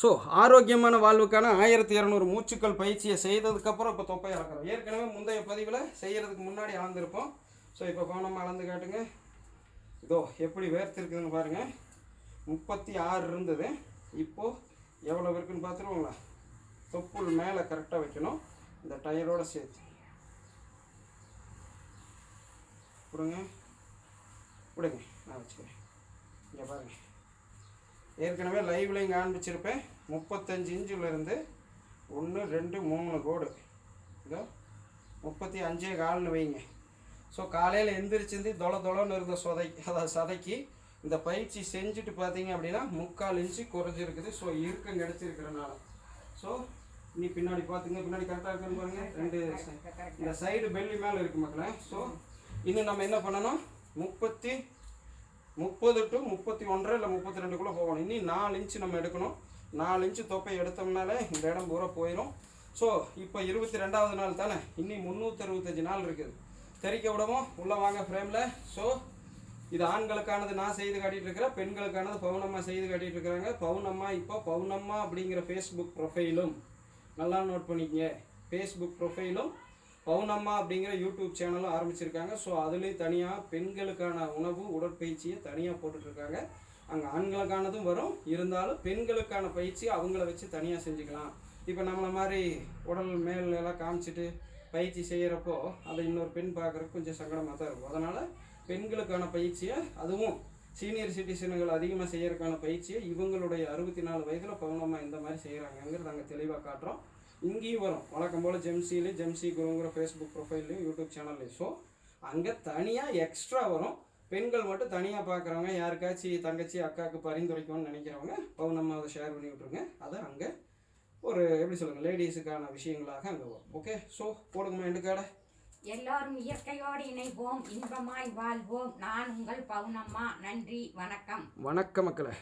So ஆரோக்கியமான வாழ்வுக்கான ஆயிரத்தி இரநூறு மூச்சுக்கள் பயிற்சியை செய்ததுக்கப்புறம் இப்போ தொப்பை அளக்கிறோம் ஏற்கனவே முந்தைய பதிவில் செய்கிறதுக்கு முன்னாடி அளந்திருப்போம். ஸோ இப்போ கவனமாக அளந்து காட்டுங்க. இதோ எப்படி வேர்த்திருக்குதுன்னு பாருங்கள் முப்பத்தி ஆறு இருந்தது. இப்போது எவ்வளோ இருக்குன்னு பார்த்துருவோங்களா தொப்புள் மேலே கரெக்டாக வைக்கணும். இந்த டயரோட சேர்த்து. கொடுங்க கொடுங்க நான் வச்சுக்கிறேன். இங்கே பாருங்கள் ஏற்கனவே லைவ்ல இங்கே காண்பிச்சிருப்பேன். முப்பத்தஞ்சு இன்ச்சிலேருந்து ஒன்று ரெண்டு மூணு கோடு இதோ முப்பத்தி அஞ்சே கால்னு வைங்க. ஸோ காலையில் எந்திரிச்சிருந்து தொல தொலைன்னு இருந்த சொதைக்கு அதாவது சதைக்கு இந்த பயிற்சி செஞ்சுட்டு பார்த்தீங்க அப்படின்னா முக்கால் இன்ச்சு குறைஞ்சிருக்குது. ஸோ இறுக்கம் கிடச்சிருக்கிறனால ஸோ நீ பின்னாடி பார்த்துங்க பின்னாடி கரெக்டாக இருக்குன்னு பாருங்க. ரெண்டு. இந்த சைடு பெல்லி மேலே இருக்கு மக்களே. ஸோ இன்னும் நம்ம என்ன பண்ணணும்? முப்பத்தி முப்பது டு முப்பத்தி ஒன்றரை இல்லை முப்பத்தி ரெண்டுக்குள்ளே போகணும். இனி நாலு இன்ச்சு நம்ம எடுக்கணும். நாலு இன்ச்சு தொப்பை எடுத்தோம்னாலே இந்த இடம் பூரா போயிடும் ஸோ இப்போ இருபத்தி ரெண்டாவது நாள் தானே? இன்னி முந்நூற்றி அறுபத்தஞ்சு நாள் இருக்குது. தெரிக்க விடவும் உள்ளே வாங்க ஃப்ரேமில் ஸோ இது ஆண்களுக்கானது நான் செய்து காட்டிட்டு இருக்கிறேன். பெண்களுக்கானது பவுனம்மா செய்து காட்டிகிட்டு இருக்கிறாங்க. பவுனம்மா இப்போ பவுனம்மா அப்படிங்கிற ஃபேஸ்புக் ப்ரொஃபைலும் நல்லா நோட் பண்ணிக்கங்க. ஃபேஸ்புக் ப்ரொஃபைலும் பவுனம்மா அப்படிங்கிற யூடியூப் சேனலும் ஆரம்பிச்சிருக்காங்க. ஸோ அதுலேயும் தனியாக பெண்களுக்கான உணவு உடற்பயிற்சியை தனியாக போட்டுட்ருக்காங்க. அங்கே ஆண்களுக்கானதும் வரும். இருந்தாலும் பெண்களுக்கான பயிற்சி அவங்கள வச்சு தனியாக செஞ்சுக்கலாம். இப்போ நம்மளை மாதிரி உடல் மேல் எல்லாம் காமிச்சிட்டு பயிற்சி செய்கிறப்போ அதை இன்னொரு பெண் பார்க்குறக்கு கொஞ்சம் சங்கடமாக தான் இருக்கும். அதனால் பெண்களுக்கான பயிற்சியை அதுவும் சீனியர் சிட்டிசன்கள் அதிகமாக செய்கிறதுக்கான பயிற்சியை இவங்களுடைய அறுபத்தி நாலு வயதில் பவுனமாக இந்த மாதிரி செய்கிறாங்கங்கிறது நாங்கள் தெளிவாக காட்டுறோம். இங்கேயும் வரும். வழக்கம் போல் ஜெம்சிலையும் ஜெம்சி குருங்கிற ஃபேஸ்புக் ப்ரொஃபைல்லையும் யூடியூப் சேனல்லையும் ஸோ அங்கே தனியாக எக்ஸ்ட்ரா வரும். பெண்கள் மட்டும் தனியாக பார்க்குறவங்க யாருக்காச்சும் தங்கச்சி அக்காவுக்கு பரிந்துரைக்கணும்னு நினைக்கிறவங்க பவுனம்மா அதை ஷேர் பண்ணி விட்ருங்க அதை அங்கே ஒரு எப்படி சொல்லுங்கள் லேடிஸுக்கான விஷயங்களாக அங்கே வரும். ஓகே ஸோ போடுங்கம்மா எண்டு காடை. எல்லாரும் இயற்கையோடு இணைவோம் இன்பமாய் வாழ்வோம். நான் உங்கள் பவுனம்மா. நன்றி வணக்கம். வணக்கம் மக்களே.